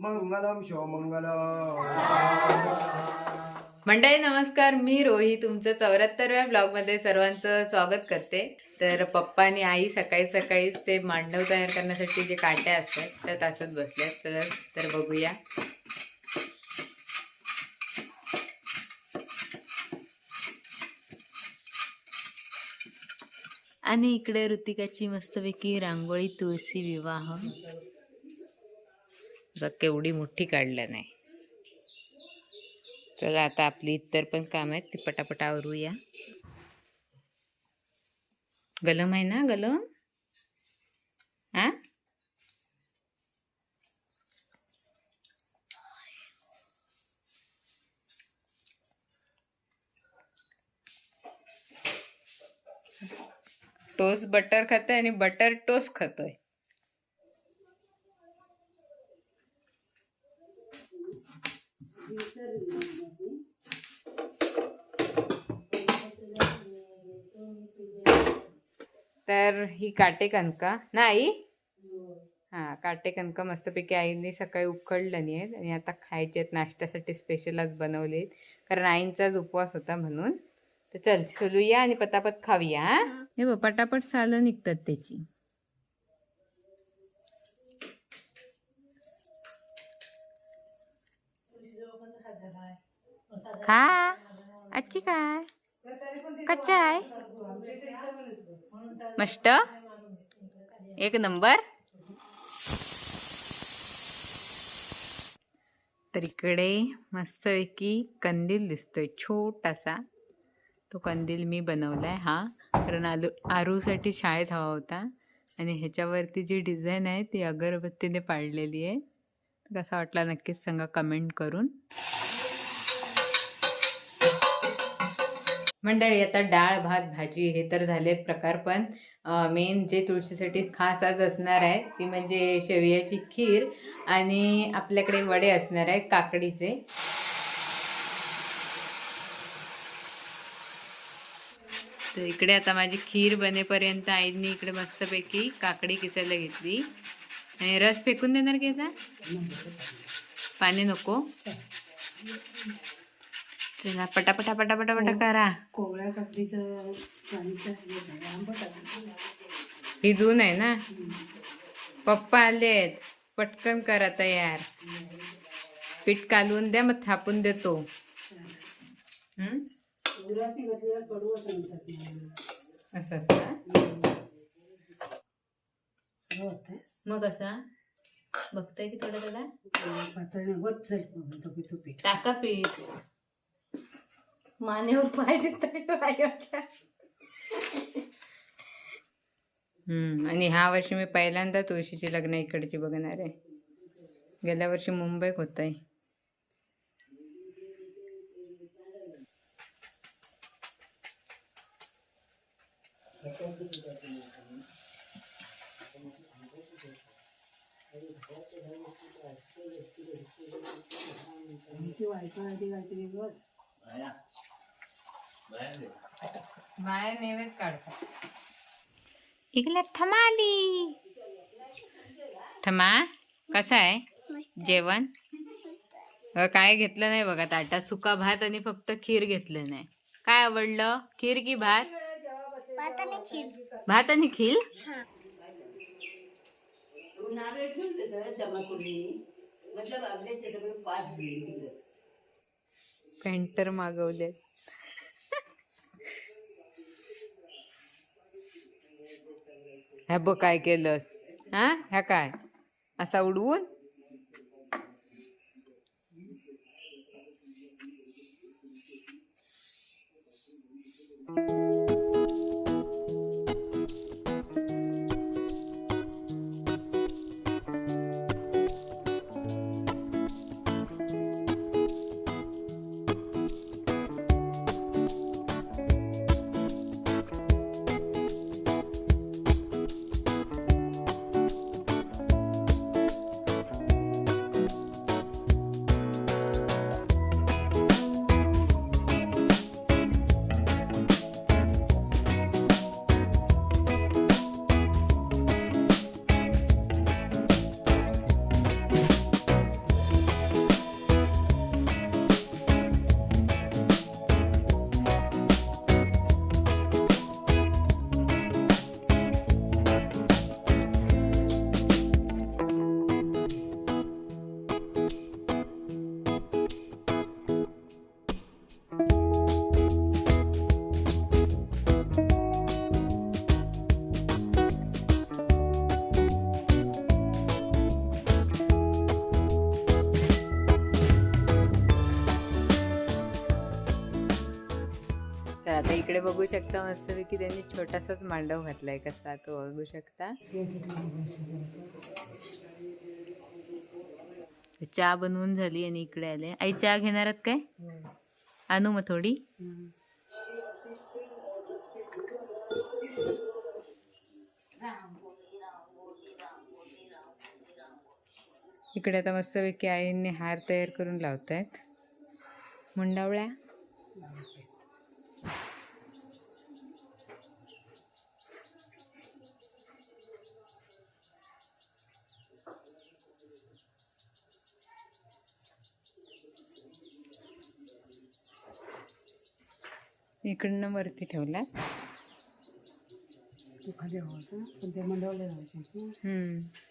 मंगलम मंडळी नमस्कार. मी रोही तुमचं चौऱ्याहत्तरव्या ब्लॉगमध्ये सर्वांचं स्वागत करते. तर पप्पा आणि आई सकाळी सकाळीच ते मांडव तयार करण्यासाठी जे काट्या असतात त्या तासात बसल्यात. तर तर बघूया. आणि इकडे ऋतिकाची मस्तपैकी रांगोळी तुळशी विवाह. बघ केवढी मोठी काढल्या नाही. चला आता आपली इतर पण काम आहेत ती पटापट आवरूया. गलम आहे ना गलम? हा टोस्ट बटर खातोय आणि बटर टोस्ट खातोय. तर ही काटे कणका. नाही हा काटे कणका मस्तपैकी आईने सकाळी उकडलेली आहेत आणि आता खायचे आहेत नाश्त्यासाठी स्पेशल आज बनवले आहेत. कारण आईंचाच उपवास होता म्हणून. तर चल सोलूया आणि पटापट खाऊया हे बघ पटापट सालं निघतात त्याची. खा. आजची काय? कच्चा आहे मस्त. एक नंबर. तर इकडे मस्तपैकी कंदील दिसतोय छोटासा. तो कंदील मी बनवलाय हा. कारण आलू आरूसाठी शाळेत हवा होता. आणि ह्याच्यावरती जी डिझाईन आहे ती अगरबत्तीने पाडलेली आहे. कसा वाटला नक्कीच सांगा कमेंट करून. मंडळी आता डाळ भात भाजी हे तर झालेत प्रकार पण मेन जे तुळशीसाठी खास आज असणार आहे ती म्हणजे शेवयाची खीर आणि आपल्याकडे वडे असणार आहेत काकडीचे. तर इकडे आता माझी खीर बनेपर्यंत आईनी इकडे मस्तपैकी काकडी किसायला घेतली. आणि रस फेकून देणार की आता? पाणी नको. चला पटापटा पटापटा पटा करा. कोवळ्या काकडीचं हे. ही जून आहे ना? पप्पा आलेत. पटकन करा तयार. पीठ कालवून द्या मग थापून देतो. असं असं. मग असा? बघताय की थोडा थोडा टाका पीठ. मानेवर पाय हम्म आणि ह्या वर्षी मी पहिल्यांदा तुळशीची लग्न इकडची बघणार आहे. गेल्या वर्षी मुंबईत होत आहे ती वायफळ आधी काहीतरी बघ बाया नैवेद्य काढतात. इकडे ठमाली ठमा कसं आहे? जेवण? अ, काय घेतलं नाही बघा ताटात सुका भात आणि फक्त खीर घेतलं नाही. काय आवडलं? खीर की भात? भात आणि खीर. पेंटर मागवले ह्या बघ काय केलंस. हा? ह्या काय? असा उडवून? इकडे बघू शकता मस्तपैकी त्यांनी छोटासाच मांडव घातलाय कसा तो बघू शकता. चहा बनवून झाली आणि इकडे आले. आई चहा घेणार आहात काय? आणू मग थोडी. इकडे आता मस्तपैकी आईने हार तयार करून लावतायत. मुंडावळ्या. इकडनं वरती ठेवला तू खाली हवा होता पण ते मंडवले राहायचे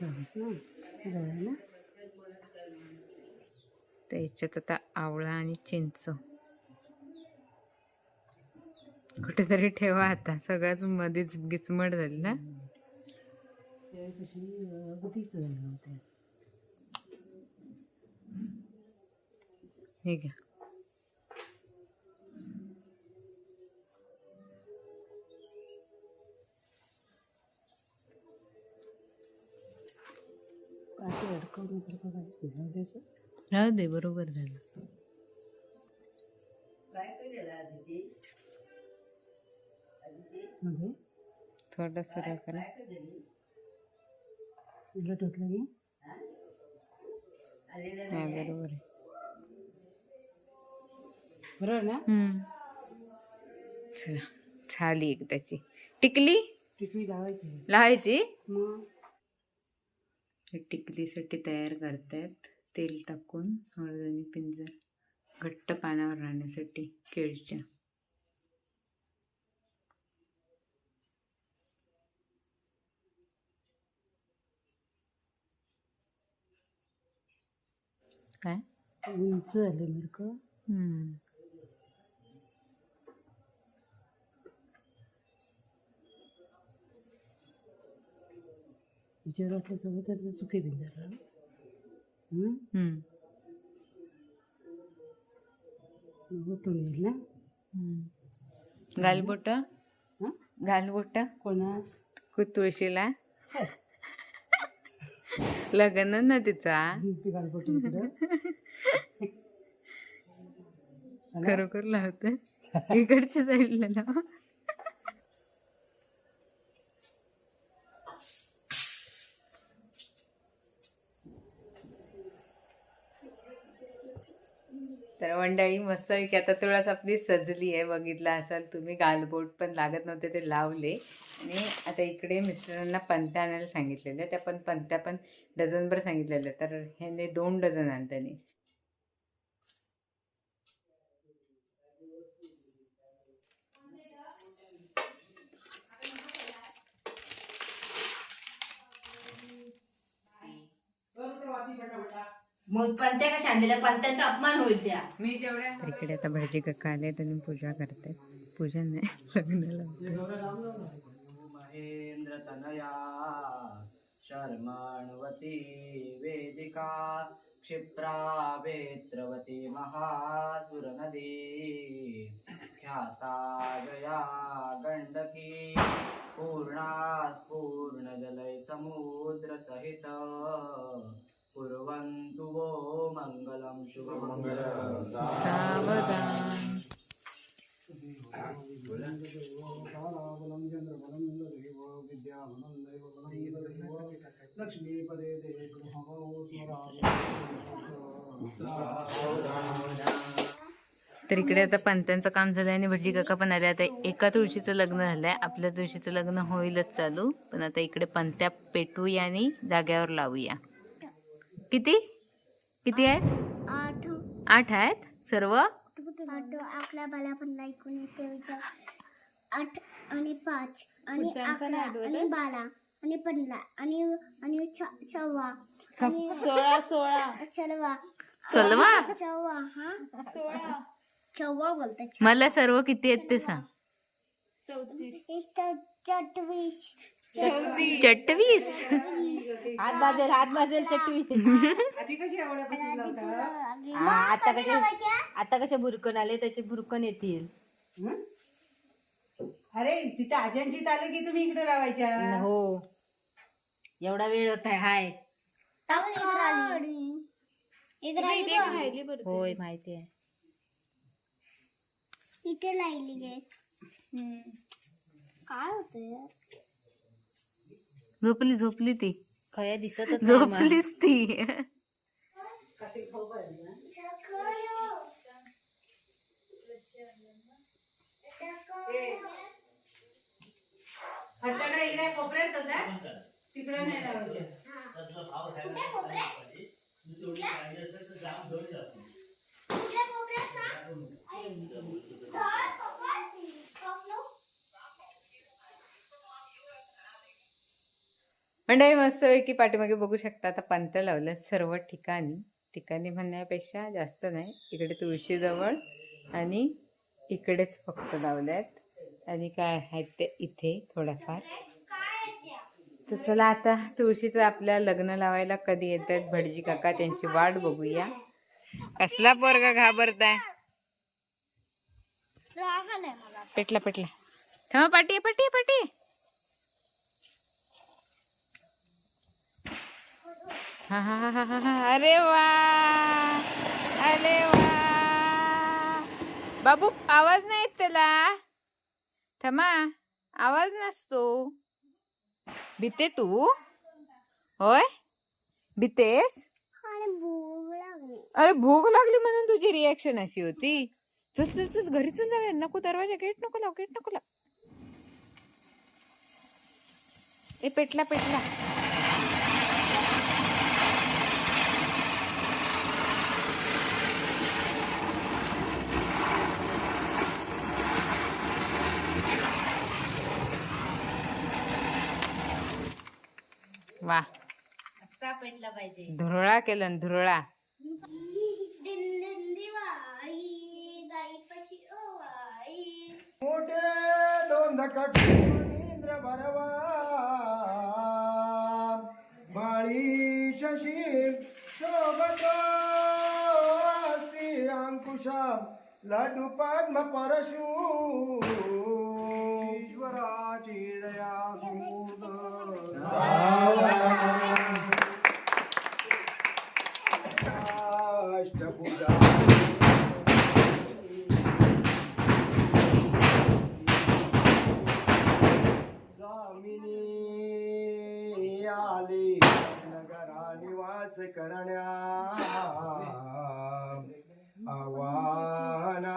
ना? तर याच्यात आता आवळा आणि चिंच. कुठेतरी ठेवा आता. सगळ्याच मध्येच गिचमट झाली ना? हे घ्या. राहू दे असं. राहू दे बरोबर झालं. मध्ये? थोडंसं होतलं की? हा? बरोबर आहे. बरोबर ना? हम्म. चला झाली एकदाची टिकली? टिकली लावायची. लावायची? मग? हे टिकलीसाठी तयार करतायत. तेल टाकून हळद आणि पिंजर घट्ट पानावर राहण्यासाठी केळीच्या. काय? उंच झाले मिरक. वाटलं सगळं तर ते सुके भिंजर हम्म. उठून येईल ना हम्म. गालबोट गालबोट कोणास तुळशीला लग्न ना तिचा खरोखर लावत इकडच्या साईडला लाव तर मंडळी मस्त की आता तुळस आपली सजली आहे. बघितला असाल तुम्ही गालबोट पण लागत नव्हते ते लावले. आणि आता इकडे मिस्टरांना पंत्या आणायला सांगितलेल्या त्या पण पंत्या पण डझनभर सांगितलेल्या तर ह्याने दोन डझन आणतानी. मग पंत्या कशा आणलेल्या? पंत्यांचा अपमान होईल त्या. मी जेवढ्या इकडे आता भटजी काका आले त्यांनी पूजा करते. पूजा नाही लग्नाला महेंद्र तनया शर्माणवती वेदिका क्षिप्रा वेत्रवती महासुरनदी ख्याता जया गंडकी पूर्णा पूर्णजलय समुद्र सहित. कुर्वन्तु वो मङ्गलं शुभमङ्गलं। तर इकडे आता पंत्यांचं काम झालंय आणि भटजी काका पण आले. आता एका तुळशीचं लग्न झालंय. आपल्या तुळशीचं लग्न होईलच चालू. पण आता इकडे पंत्या पेटूया आणि जाग्यावर लावूया. किती? किती आहेत? आठ. आठ आहेत? सर्व? आठ. आणि पाच आणि आणि? बारा आणि पंधरा आणि आणि सव्वा आणि सोळा सोळा. सर्वा सोलवा? चव्वा हा? चव्वा बोलतात. मला सर्व किती आहेत ते सांग. चटवीस चटवीस. हात बाजेल हात बाजेल हा, आता कसे आता कसे भुरकण आले तसे भुरकण येतील? अरे तिथे आज्यांची आलं की तुम्ही इकडे लावायच्या हो. एवढा वेळ होत आहे हाय. होय माहिती आहे. इथे आहे काय होतंय? झोपली झोपली ती. नाही मला. झोपलीच ती. तिकडे नाही लावायच्या मंडळी मस्तपैकी पाठीमागे बघू शकता आता पंत लावलं सर्व ठिकाणी. ठिकाणी म्हणण्यापेक्षा जास्त नाही. इकडे तुळशीजवळ आणि इकडेच फक्त लावल्यात. आणि काय आहेत ते इथे थोडाफार. तर चला आता तुळशीचं आपल्या लग्न लावायला कधी येतात? भटजी काका त्यांची वाट बघूया. कसला पोरगा घाबरताय? पेटला पेटला. थांबा पाटी पाटी पाटी. हा हा हा हा हा हा अरे वा. अरे वा. बाबू आवाज नाही येत त्याला. थांबा आवाज नसतो. भीते तू? होय? भीतेस? अरे भूक लागली. म्हणून तुझी रिॲक्शन अशी होती. चल चल चल घरी चल जाऊया नको दरवाजा गेट नको लाव गेट नको लाव. ए पेटला पेटला वा असा पेटला पाहिजे. धुरळा केलं न धुरळा. मोठे दोन इंद्र भरवा बाळी शशी शोभत अस्ति अंकुशा लाडू पद्म परशु ईश्वराची दया अष्टभुजा आवाज करण्या. आव्हाना.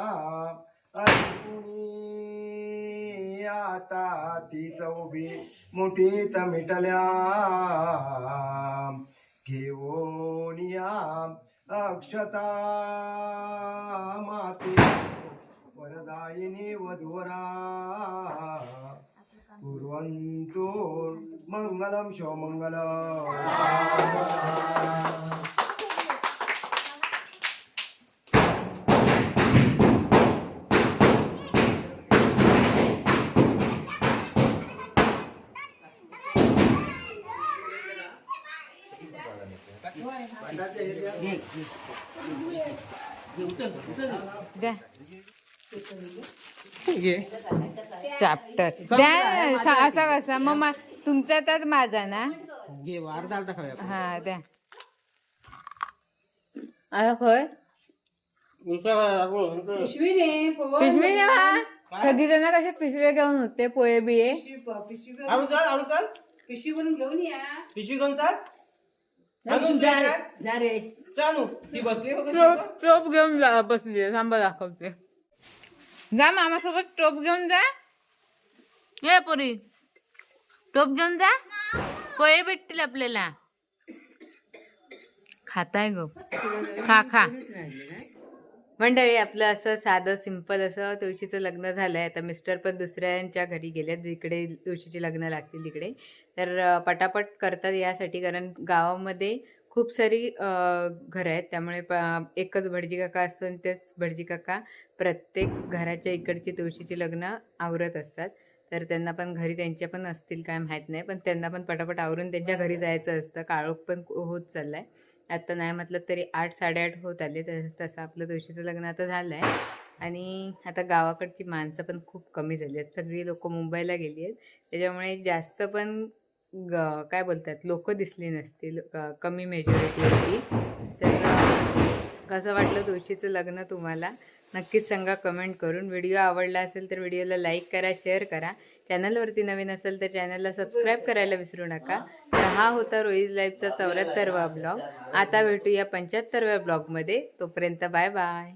आता तीच उभी मुठीत मिटल्या. घेऊन या अक्षता माती वरदायिनी वधुरा कुर्वन्तु मङ्गलं शिवमङ्गलम् द्या चॅप्टर द्या असा कसा मग मा- तुमचा तर माझा ना. हा द्या. आता खय पिशवीने पोवा पिशवी ना कधी त्यांना कशा पिशव्या घेऊन होते पोहे बिये. पिशवी घेऊन या. पिशवी घेऊन चाल. जा रे, जा रे. चालू ती बसली टोप टोप घेऊन जा बसली थांबा दाखवते. जा मामासोबत टोप घेऊन जा. ये पोरी. टोप घेऊन जा. पोहे भेटतील आपल्याला. खाताय ग. खा खा. मंडळी आपलं असं साधं सिंपल असं तुळशीचं लग्न झालं आहे आता मिस्टर पण दुसऱ्यांच्या घरी गेले जिकडे तुळशीची लग्न लागतील तिकडे. तर पटापट करतात यासाठी कारण गावामध्ये खूप सारी घरं आहेत. त्यामुळे प एकच भटजी काका असतो आणि तेच भटजी काका प्रत्येक घराच्या इकडची तुळशीची लग्न आवरत असतात. तर त्यांना पण घरी त्यांच्या पण असतील काय माहीत नाही पण त्यांना पण पटापट आवरून त्यांच्या घरी जायचं असतं. काळोख पण होत चाललं आहे आत्ता नाही म्हटलं तरी आठ साडेआठ होत आले. तर तसं आपलं तुळशीचं लग्न आता झालं आहे आणि आता गावाकडची माणसं पण खूप कमी झाली आहेत. सगळी लोक मुंबईला गेली आहेत. त्याच्यामुळे जास्त पण ग काय बोलतात लोक दिसली नसतील क- कमी मेजॉरिटी होती तर कसं वाटलं तुळशीचं लग्न तुम्हाला? नक्कीच सांगा कमेंट करून. व्हिडिओ आवडला असेल तर व्हिडिओला लाईक करा शेअर करा. चॅनलवरती नवीन असेल तर चॅनलला सबस्क्राईब करायला विसरू नका. तर हा होता रोईज लाईफचा चौऱ्याहत्तरवा ब्लॉग आता भेटूया पंच्याहत्तरव्या ब्लॉगमध्ये तोपर्यंत बाय बाय